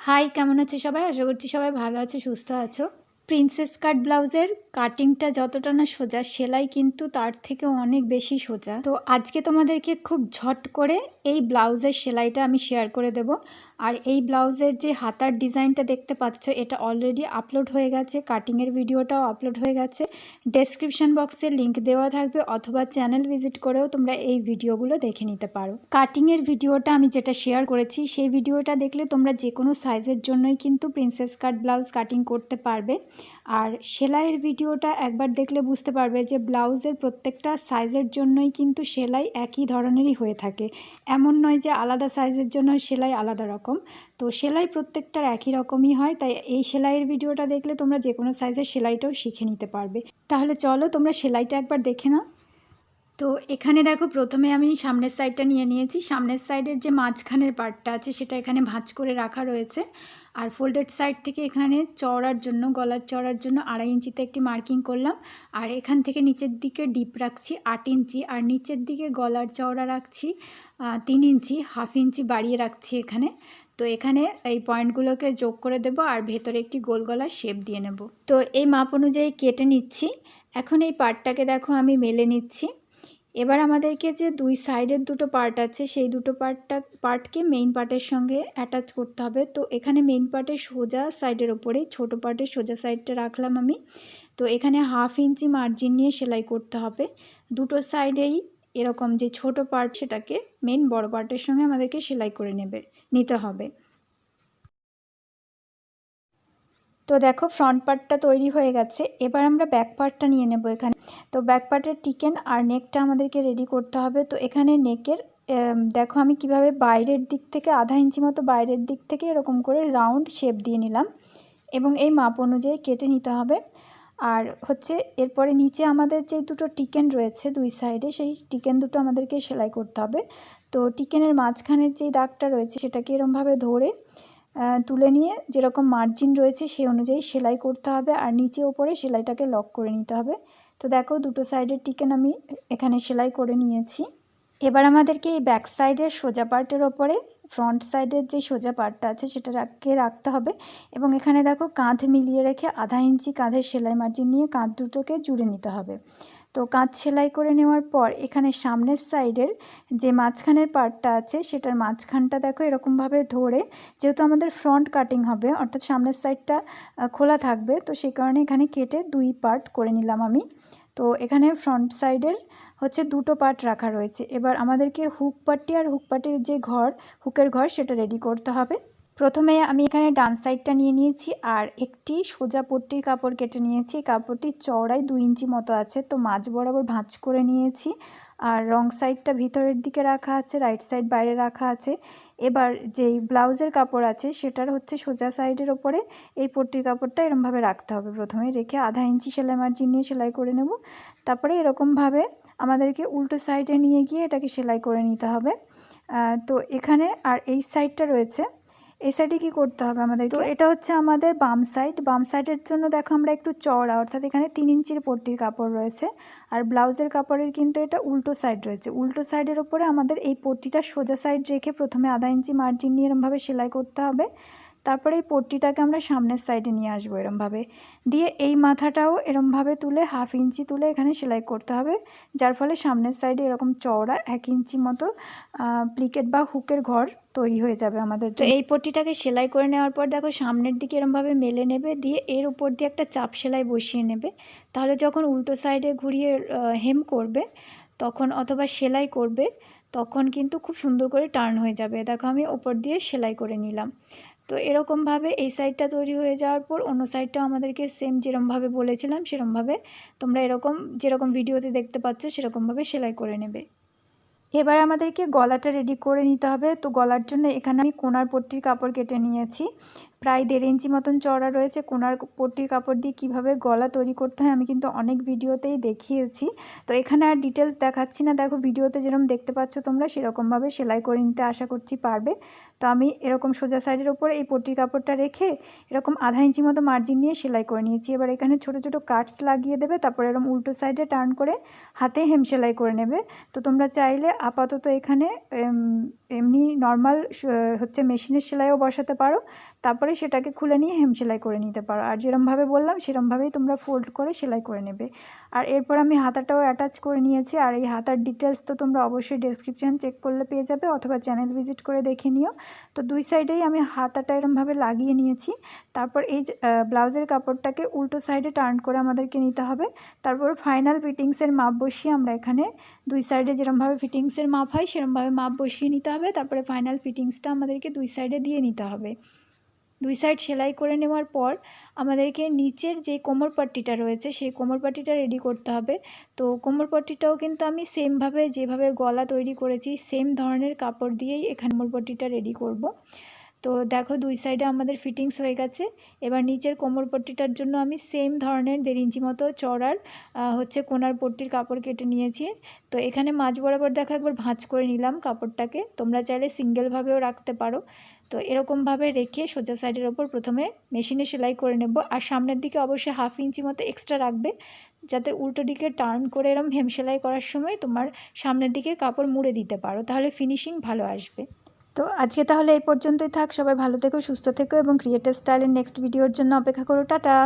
High কেমন আছে সবাই? আশা করছি সবাই ভালো আছো সুস্থ আছো। প্রিন্সেস কাট ব্লাউজের কাটিংটা যতটা না সোজা, সেলাই কিন্তু তার থেকে অনেক বেশি সোজা। তো আজকে তোমাদেরকে খুব ঝট করে এই ব্লাউজের সেলাইটা আমি শেয়ার করে দেব। আর এই ব্লাউজের যে হাতার ডিজাইনটা দেখতে পাচ্ছ, এটা অলরেডি আপলোড হয়ে গেছে। কাটিংয়ের ভিডিওটাও আপলোড হয়ে গেছে। ডেসক্রিপশন বক্সে লিংক দেওয়া থাকবে, অথবা চ্যানেল ভিজিট করেও তোমরা এই ভিডিওগুলো দেখে নিতে পারো। কাটিংয়ের ভিডিওটা আমি যেটা শেয়ার করেছি, সেই ভিডিওটা দেখলে তোমরা যে কোনো সাইজের জন্যই কিন্তু প্রিন্সেস কাট ব্লাউজ কাটিং করতে পারবে। আর সেলাইয়ের ভিডিওটা একবার দেখলে বুঝতে পারবে যে ব্লাউজের প্রত্যেকটা সাইজের জন্যই কিন্তু সেলাই একই ধরনেরই হয়ে থাকে। এমন নয় যে আলাদা সাইজের জন্য সেলাই আলাদা রকম। তো সেলাই প্রত্যেকটার একই রকমই হয়, তাই এই সেলাইয়ের ভিডিওটা দেখলে তোমরা যে কোনো সাইজের সেলাইটাও শিখে নিতে পারবে। তাহলে চলো তোমরা সেলাইটা একবার দেখে নাও। তো এখানে দেখো প্রথমে আমি সামনের সাইডটা নিয়ে নিয়েছি। সামনের সাইডের যে মাঝখানের পার্টটা আছে, সেটা এখানে ভাঁজ করে রাখা রয়েছে। আর ফোল্ডেড সাইড থেকে এখানে চড়ার জন্য, গলার চড়ার জন্য আড়াই ইঞ্চিতে একটি মার্কিং করলাম। আর এখান থেকে নিচের দিকে ডিপ রাখছি আট ইঞ্চি। আর নিচের দিকে গলার চওড়া রাখছি তিন ইঞ্চি হাফ ইঞ্চি বাড়িয়ে রাখছি এখানে। তো এখানে এই পয়েন্টগুলোকে যোগ করে দেব আর ভেতরে একটি গোল গলার শেপ দিয়ে নেব। তো এই মাপ অনুযায়ী কেটে নিচ্ছি। এখন এই পার্টটাকে দেখো আমি মেলে নিচ্ছি। এবার আমাদেরকে যে দুই সাইডের দুটো পার্ট আছে, সেই দুটো পার্টটা পার্টকে মেইন পার্টের সঙ্গে অ্যাটাচ করতে হবে। তো এখানে মেইন পার্টের সোজা সাইডের ওপরেই ছোটো পার্টের সোজা সাইডটা রাখলাম আমি। তো এখানে হাফ ইঞ্চি মার্জিন নিয়ে সেলাই করতে হবে। দুটো সাইডেই এরকম যে ছোট পার্ট সেটাকে মেন বড় পার্টের সঙ্গে আমাদেরকে সেলাই করে নেবে, নিতে হবে। তো দেখো ফ্রন্ট পার্টটা তৈরি হয়ে গেছে। এবার আমরা ব্যাক পার্টটা নিয়ে নেব এখানে। তো ব্যাক পার্টের টিকেন আর নেকটা আমাদেরকে রেডি করতে হবে। তো এখানে নেকের দেখো আমি কীভাবে বাইরের দিক থেকে আধা ইঞ্চি মতো বাইরের দিক থেকে এরকম করে রাউন্ড শেপ দিয়ে নিলাম। এবং এই মাপ অনুযায়ী কেটে নিতে হবে। আর হচ্ছে এরপরে নিচে আমাদের যে দুটো টিকেন রয়েছে দুই সাইডে সেই টিকেন দুটো আমাদেরকে সেলাই করতে হবে। তো টিকেনের মাঝখানের যেই দাগটা রয়েছে, সেটাকে এরমভাবে ধরে তুলে নিয়ে যেরকম মার্জিন রয়েছে সেই অনুযায়ী সেলাই করতে হবে আর নিচে ওপরে সেলাইটাকে লক করে নিতে হবে। তো দেখো দুটো সাইডের টিকেন আমি এখানে সেলাই করে নিয়েছি। এবার আমাদেরকে এই ব্যাক সাইডের সোজা পার্টের ওপরে ফ্রন্ট সাইডের যে সোজা পার্টটা আছে সেটা রাখকে রাখতে হবে এবং এখানে দেখো কাঁধ মিলিয়ে রেখে আধা ইঞ্চি কাঁধের সেলাই মার্জিন নিয়ে কাঁধ দুটোকে জুড়ে নিতে হবে। তো কাঁচ সেলাই করে নেওয়ার পর এখানে সামনের সাইডের যে মাঝখানের পার্টটা আছে সেটার মাঝখানটা দেখো এরকমভাবে ধরে, যেহেতু আমাদের ফ্রন্ট কাটিং হবে, অর্থাৎ সামনের সাইডটা খোলা থাকবে, তো সেই কারণে এখানে কেটে দুই পার্ট করে নিলাম আমি। তো এখানে ফ্রন্ট সাইডের হচ্ছে দুটো পার্ট রাখা রয়েছে। এবার আমাদেরকে হুক পাট্টি আর হুক পাটির যে ঘর, হুকের ঘর সেটা রেডি করতে হবে। প্রথমে আমি এখানে ডান সাইডটা নিয়ে নিয়েছি আর একটি সোজা পট্টির কাপড় কেটে নিয়েছি। কাপড়টি চওড়াই দু ইঞ্চি মতো আছে, তো মাঝ বরাবর ভাঁজ করে নিয়েছি। আর রং সাইডটা ভিতরের দিকে রাখা আছে, রাইট সাইড বাইরে রাখা আছে। এবার যেই ব্লাউজের কাপড় আছে সেটার হচ্ছে সোজা সাইডের ওপরে এই পট্টির কাপড়টা এরমভাবে রাখতে হবে। প্রথমে রেখে আধা ইঞ্চি সেলাই মার্জিন নিয়ে সেলাই করে নেব। তারপরে এরকমভাবে আমাদেরকে উল্টো সাইডে নিয়ে গিয়ে এটাকে সেলাই করে নিতে হবে। তো এখানে আর এই সাইডটা রয়েছে। এই সাইডে কী করতে হবে আমাদের তো এটা হচ্ছে আমাদের বাম সাইড বাম সাইডের জন্য দেখো আমরা একটু চড়া অর্থাৎ এখানে তিন ইঞ্চির পট্টির কাপড় রয়েছে। আর ব্লাউজের কাপড়ের কিন্তু এটা উল্টো সাইড রয়েছে। উল্টো সাইডের ওপরে আমাদের এই পট্টিটা সোজা সাইড রেখে প্রথমে আধা ইঞ্চি মার্জিন নিয়ে এরমভাবে সেলাই করতে হবে। তারপরে এই পট্টিটাকে আমরা সামনের সাইডে নিয়ে আসব এরমভাবে। দিয়ে এই মাথাটাও এরমভাবে তুলে হাফ ইঞ্চি তুলে এখানে সেলাই করতে হবে যার ফলে সামনের সাইডে এরকম চওড়া এক ইঞ্চি মতো প্লিকেট বা হুকের ঘর তৈরি হয়ে যাবে আমাদের তো এই পট্টিটাকে সেলাই করে নেওয়ার পর দেখো সামনের দিকে এরমভাবে মেলে নেবে দিয়ে এর উপর দিয়ে একটা চাপ সেলাই বসিয়ে নেবে। তাহলে যখন উল্টো সাইডে ঘুরিয়ে হেম করবে তখন অথবা সেলাই করবে তখন কিন্তু খুব সুন্দর করে টার্ন হয়ে যাবে। দেখো আমি ওপর দিয়ে সেলাই করে নিলাম। তো এরকমভাবে এই সাইডটা তৈরি হয়ে যাওয়ার পর অন্য সাইডটাও আমাদেরকে সেম যেরমভাবে বলেছিলাম, সেরমভাবে তোমরা এরকম, যেরকম ভিডিওতে দেখতে পাচ্ছ, সেরকমভাবে সেলাই করে নেবে। এবার আমাদেরকে গলাটা রেডি করে নিতে হবে। তো গলার জন্য এখানে আমি কোনার পট্টির কাপড় কেটে নিয়েছি। প্রায় দেড় ইঞ্চি মতন চড়া রয়েছে। কোনার পট্টির কাপড় দিয়ে কীভাবে গলা তৈরি করতে হয় আমি কিন্তু অনেক ভিডিওতেই দেখিয়েছি। তো এখানে আর ডিটেলস দেখাচ্ছি না। দেখো, ভিডিওতে যেরকম দেখতে পাচ্ছ তোমরা, সেরকমভাবে সেলাই করে নিতে আশা করছি পারবে। তো আমি এরকম সোজা সাইডের ওপরে এই পট্টির কাপড়টা রেখে এরকম আধা ইঞ্চি মতো মার্জিন নিয়ে সেলাই করে নিয়েছি। এবার এখানে ছোট ছোট কাটস লাগিয়ে দেবে, তারপর এরকম উল্টো সাইডে টার্ন করে হাতে হেম সেলাই করে নেবে। তো তোমরা চাইলে আপাতত এখানে এমনি নর্মাল হচ্ছে মেশিনের সেলাইও বসাতে পারো। তারপরে সেটাকে খুলে নিয়ে হেম সেলাই করে নিতে পারো। আর যেরমভাবে বললাম সেরমভাবেই তোমরা ফোল্ড করে সেলাই করে নেবে। আর এরপর আমি হাতাটাও অ্যাটাচ করে নিয়েছি। আর এই হাতার ডিটেলস তো তোমরা অবশ্যই ডেসক্রিপশান চেক করলে পেয়ে যাবে অথবা চ্যানেল ভিজিট করে দেখে নিও। তো দুই সাইডেই আমি হাতাটা এরমভাবে লাগিয়ে নিয়েছি। তারপর এই ব্লাউজের কাপড়টাকে উল্টো সাইডে টার্ন করে আমাদেরকে নিতে হবে। তারপর ফাইনাল ফিটিংসের মাপ বসিয়ে আমরা এখানে দুই সাইডে যেরমভাবে ফিটিংসের মাপ হয় সেরমভাবে মাপ বসিয়ে নিতে হবে। তারপরে ফাইনাল ফিটিংসটা আমাদেরকে দুই সাইডে দিয়ে নিতে হবে। দুই সাইড সেলাই করে নেওয়ার পর আমাদেরকে নিচের যে কোমর পাট্টিটা রয়েছে, সেই কোমর পাট্টিটা রেডি করতে হবে। তো কোমর পাট্টিটাও কিন্তু আমি সেমভাবে যেভাবে গলা তৈরি করেছি সেম ধরনের কাপড় দিয়েই এখানে কোমর পাট্টিটা রেডি করব। তো দেখো দুই সাইডে আমাদের ফিটিংস হয়ে গেছে। এবার নিচের কোমর পট্টিটার জন্য আমি সেম ধরনের দেড় ইঞ্চি মতো চড়ার হচ্ছে কোনার পট্টির কাপড় কেটে নিয়েছি। তো এখানে মাঝ বরাবর দেখো একবার ভাঁজ করে নিলাম কাপড়টাকে। তোমরা চাইলে সিঙ্গেলভাবেও রাখতে পারো। তো এরকমভাবে রেখে সোজা সাইডের ওপর প্রথমে মেশিনে সেলাই করে নেব। আর সামনের দিকে অবশ্যই হাফ ইঞ্চি মতো এক্সট্রা রাখবে। যাতে উল্টো দিকে টার্ন করে এরম হেম সেলাই করার সময় তোমার সামনের দিকে কাপড় মুড়ে দিতে পারো। তাহলে ফিনিশিং ভালো আসবে। তো আজকে তাহলে এই পর্যন্তই থাক। সবাই ভালো থেকো, সুস্থ থেকো এবং ক্রিয়েটার স্টাইলের নেক্সট ভিডিওর জন্য অপেক্ষা করো। টাটা!